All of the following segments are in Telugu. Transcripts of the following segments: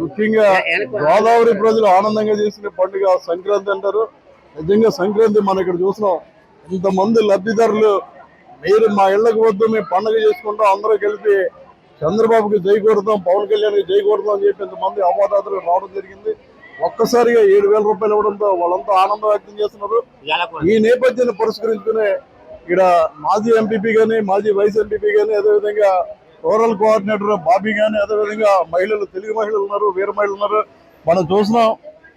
ముఖ్యంగా గోదావరి ప్రజలు ఆనందంగా చేసుకునే పండుగ సంక్రాంతి అంటారు. నిజంగా సంక్రాంతి మనం ఇక్కడ చూసినాం ఇంతమంది లబ్ధిదారులు మీరు మా ఇళ్ళకి వద్దు మేము పండుగ చేసుకుంటాం అందరూ కలిపి చంద్రబాబుకి జై కొడతాం పవన్ కళ్యాణ్కి జై కొడతాం అని చెప్పి ఇంతమంది అవాదాతులు రావడం జరిగింది. ఒక్కసారిగా ఏడు వేల రూపాయలు ఇవ్వడంతో వాళ్ళంతా ఆనందం వ్యక్తం చేస్తున్నారు. ఈ నేపథ్యాన్ని పురస్కరించుకుని ఇక్కడ మాజీ ఎంపీపీ గాని మాజీ వైస్ ఎంపీపీ గాని అదేవిధంగా రూరల్ కోఆర్డినేటర్ బాబీ కానీ అదేవిధంగా మహిళలు తెలుగు మహిళలు ఉన్నారు వీర మహిళలు ఉన్నారు. మనం చూస్తున్నాం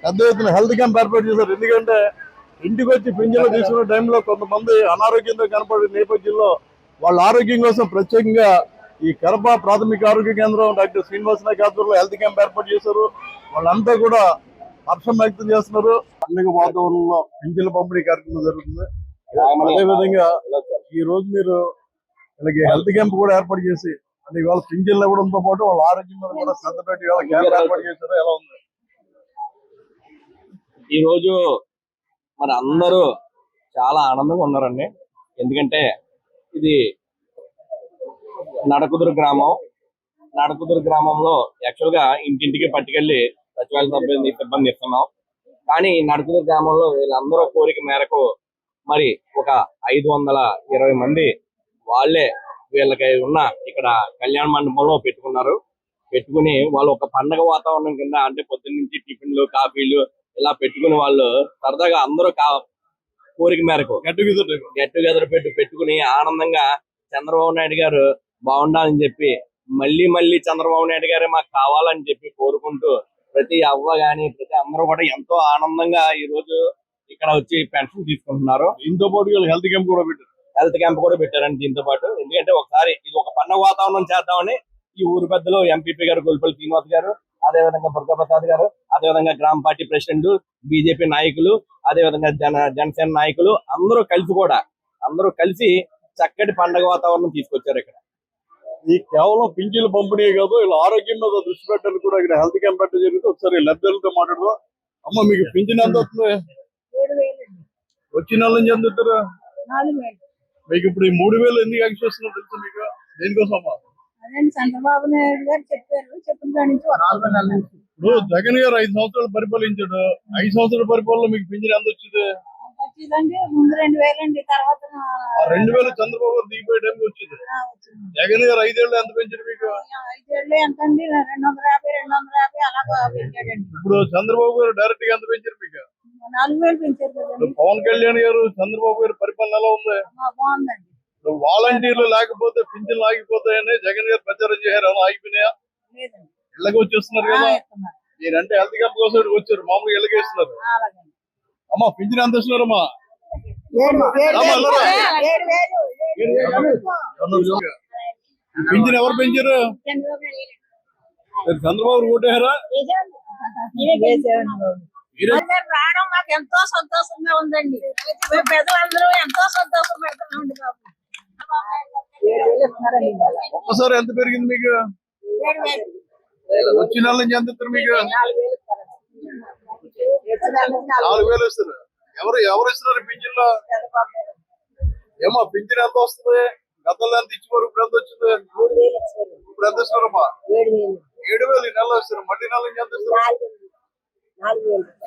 పెద్ద ఎత్తున హెల్త్ క్యాంప్ ఏర్పాటు చేశారు. ఎందుకంటే ఇంటికి వచ్చి పింఛన్లు తీసుకున్న టైంలో కొంతమంది అనారోగ్యంతో కనపడే నేపథ్యంలో వాళ్ళ ఆరోగ్యం కోసం ప్రత్యేకంగా ఈ కడప ప్రాథమిక ఆరోగ్య కేంద్రం డాక్టర్ శ్రీనివాస నాయక్ ఆధ్వర్యంలో హెల్త్ క్యాంప్ ఏర్పాటు చేశారు. వాళ్ళంతా కూడా హర్షం వ్యక్తం చేస్తున్నారు. పండుగ వాతావరణంలో పింఛన్ల పంపిణీ కార్యక్రమం జరుగుతుంది. అదే విధంగా ఈ రోజు మీరు వీళ్ళకి హెల్త్ క్యాంప్ కూడా ఏర్పాటు చేసి అంటే ఇవాళ పింఛన్లు ఇవ్వడంతో పాటు వాళ్ళ ఆరోగ్యం మీద కూడా శ్రద్ధ పెట్టి ఇవాళ క్యాంప్ ఏర్పాటు చేశారు ఎలా ఉంది? ఈ రోజు మరి అందరూ చాలా ఆనందంగా ఉన్నారండి. ఎందుకంటే ఇది నడకుదురు గ్రామం. నడకుదురు గ్రామంలో యాక్చువల్గా ఇంటింటికి పట్టుకెళ్ళి సచివాలయ సభ్యులని సిబ్బంది ఇస్తున్నాం కానీ నడకుదురు గ్రామంలో వీళ్ళందరూ కోరిక మేరకు మరి ఒక ఐదు వందల ఇరవై మంది వాళ్ళే వీళ్ళకి ఉన్న ఇక్కడ కళ్యాణ మండపంలో పెట్టుకున్నారు. పెట్టుకుని వాళ్ళు ఒక పండగ వాతావరణం కింద అంటే పొద్దున్న నుంచి టిఫిన్లు కాఫీలు ఇలా పెట్టుకుని వాళ్ళు సరదాగా అందరూ కా కోరిక మేరకు గట్టి కుదురు గెట్ టుగెదర్ పెట్టు పెట్టుకుని ఆనందంగా చంద్రబాబు నాయుడు గారు బాగుండాలని చెప్పి మళ్ళీ మళ్ళీ చంద్రబాబు నాయుడు గారే మాకు కావాలని చెప్పి కోరుకుంటూ ప్రతి అవ్వ గాని ప్రతి అందరూ కూడా ఎంతో ఆనందంగా ఈ రోజు ఇక్కడ వచ్చి పెన్షన్ తీసుకుంటున్నారు. దీంతో పాటు వీళ్ళు హెల్త్ క్యాంప్ కూడా పెట్టారు. హెల్త్ క్యాంప్ కూడా పెట్టారండి దీంతో పాటు. ఎందుకంటే ఒకసారి ఇది ఒక పండుగ వాతావరణం చేద్దామని ఈ ఊరు పెద్దలు ఎంపీపీ గారు గొల్పల్లి శ్రీనివాస్ గారు అదే విధంగా దుర్గా ప్రసాద్ గారు అదే విధంగా గ్రామ పార్టీ ప్రెసిడెంట్ బీజేపీ నాయకులు అదే విధంగా జన జనసేన నాయకులు అందరూ కలిసి కూడా అందరూ కలిసి చక్కటి పండుగ వాతావరణం తీసుకొచ్చారు ఇక్కడ. ఈ కేవలం పింఛన్లు పంపిణీ కాదు వీళ్ళ ఆరోగ్యం మీద దృష్టి పెట్టాలి కూడా ఇక్కడ హెల్త్ క్యాంప్ పెట్టడం జరిగింది. ఒకసారి లబ్ధిదారులతో మాట్లాడదాం. అమ్మ మీకు పింఛన్ ఎంత వస్తుంది వచ్చిన నెల నుంచి నాలుగు వేలు మీకు ఇప్పుడు ఈ మూడు వేలు ఎందుకు యాక్సెస్ వస్తుందో తెలుసు మీకు? దేనికోసం చంద్రబాబు నాయుడు గారు చెప్పారు చెప్పిన కాడి నుంచి వస్తున్నాం. ఇప్పుడు జగన్ గారు ఐదు సంవత్సరాలు పరిపాలించాడు. ఐదు సంవత్సరాల పరిపాలనలో మీకు పింఛన్ ఎంత వచ్చింది? ముందు రెండు వేలండి తర్వాత ఆ రెండు వేలు చంద్రబాబు గారు దిగిపోయే టైంకి వచ్చింది. జగన్ గారు ఐదేళ్ళు ఎంత పెంచారు మీకు? ఐదేళ్ళు ఎంత అండి? రెండు వందల యాభై రెండు వందల యాభై అలాగా పెంచాడండి ఇప్పుడు చంద్రబాబు గారు డైరెక్ట్గా ఎంత పెంచారు మీకు? నాలుగు వేలు పెంచారు ఇప్పుడు కదండి పవన్ కళ్యాణ్ గారు చంద్రబాబు గారి పరిపాలన ఎలా ఉంది? ఆ, బాగుందండి. వాలంటీర్లు లేకపోతే పింఛన్లు ఆగిపోతాయని జగన్ గారు ప్రచారం చేశారు. అలా ఆగిపోయినాయా? లేదండి. ఇళ్ళకి వచ్చేస్తున్నారు కదా. మీరంటే హెల్త్ క్యాంప్ కోసం ఇక్కడికి వచ్చారు. మామూలుగా ఇళ్ళకి అలాగండి. అమ్మా పింఛన్ ఎంత ఇస్తున్నారమ్మా? పింఛన్ ఎవరు పెంచారు? చంద్రబాబు నాయుడు రావడం మాకు ఎంతో సంతోషంగా ఉందండి. మేము పెద్దలందరూ ఎంతో సంతోషం పెడుతున్నామండి బాబు. ఒక్కసారి ఎంత పెరిగింది మీకు. వచ్చిన నెల నుంచి ఎంత ఇస్తారు మీకు? నాలుగు వేలు ఇస్తారు. ఎవరు ఎవరు ఇస్తున్నారు పింఛన్లో చంద్రబాబు నాయుడు. ఏమో పింఛన్ ఎంత వస్తుంది? గతంలో ఎంత ఇచ్చేవారు? ఇప్పుడు ఎంత వచ్చింది? ఇప్పుడు ఎంత వేలు. ఏడు వేలు ఈ నెలలో ఇస్తారు. మళ్ళీ నెల నుంచి ఎంత ఇస్తారు నాలుగు వేలు నాలుగు వేలు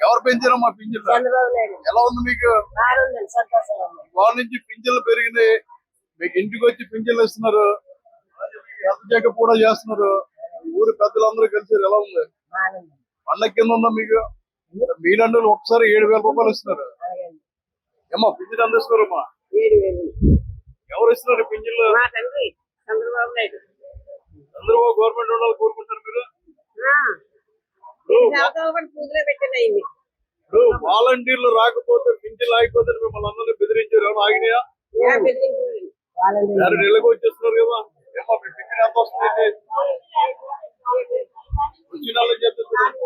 ఎవరు పెంచారమ్మా పింఛన్ చంద్రబాబు నాయుడు. ఎలా ఉంది మీకు? బాగుందండి సంతోషంగా ఉంది. వాళ్ళ నుంచి పింఛన్లు పెరిగినాయి. మీకు ఇంటికి వచ్చి పింఛన్లు ఇస్తున్నారు. హెల్త్ చెకప్ కూడా చేస్తున్నారు. ఊరి పెద్దలందరూ కలిసి ఎలా ఉంది? బాగుంది. పండగ కింద ఉందా మీకు? మీలంటే ఒకసారి ఏడు వేల రూపాయలు ఇస్తున్నారు. ఏమ్మా పింఛన్ వేలు. ఎవరు ఇస్తున్నారు పింఛన్లు చంద్రబాబు నాయుడు. చంద్రబాబు గవర్నమెంట్ ఉండాలి కోరుకుంటారు మీరు? ఇప్పుడు వాలంటీర్లు రాకపోతే పింఛన్లు ఆగిపోతే మిమ్మల్ని అందరినీ బెదిరించారు ఏమైనా ఆగినాయా? వేరే నెలకు వచ్చేస్తున్నారు కదా. ఏమ్మా మీ పింఛన్ ఎంత వస్తుంది? వచ్చిన వాళ్ళకి చెప్తున్నారు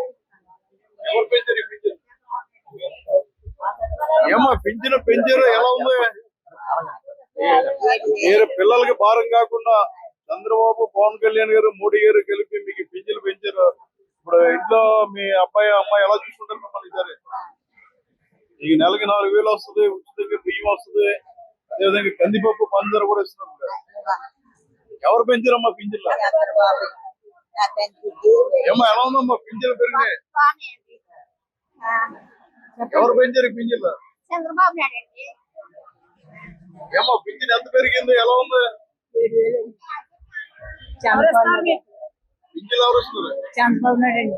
ఎవరు పెంచారు ఈ పింఛన్? ఏమ్మా పింఛన్ పెంచారు ఎలా ఉంది? మీరు పిల్లలకి భారం కాకుండా చంద్రబాబు పవన్ కళ్యాణ్ గారు మోడీ గారు కలిపి మీకు పింఛన్లు పెంచారు. ఇప్పుడు ఇంట్లో మీ అబ్బాయి అమ్మాయి ఎలా చూసుకుంటారు మిమ్మల్ని సరే ఈ నెలకి నాలుగు వేలు వస్తుంది ఉచితంగా బియ్యం వస్తుంది అదేవిధంగా కందిపప్పు పంచదార కూడా ఇస్తున్నారు ఎవరు పెంచారమ్మా పింఛన్లు ఏమో ఎలా ఉందమ్మా పింఛన్లు పెరిగినాయి ఎవరు పెంచారు పింఛన్లు చంద్రబాబు నాయుడు అండి ఏమో పింఛన్ ఎంత పెరిగింది ఎలా ఉంది చంద్రబాబు నాయుడు పింఛన్లు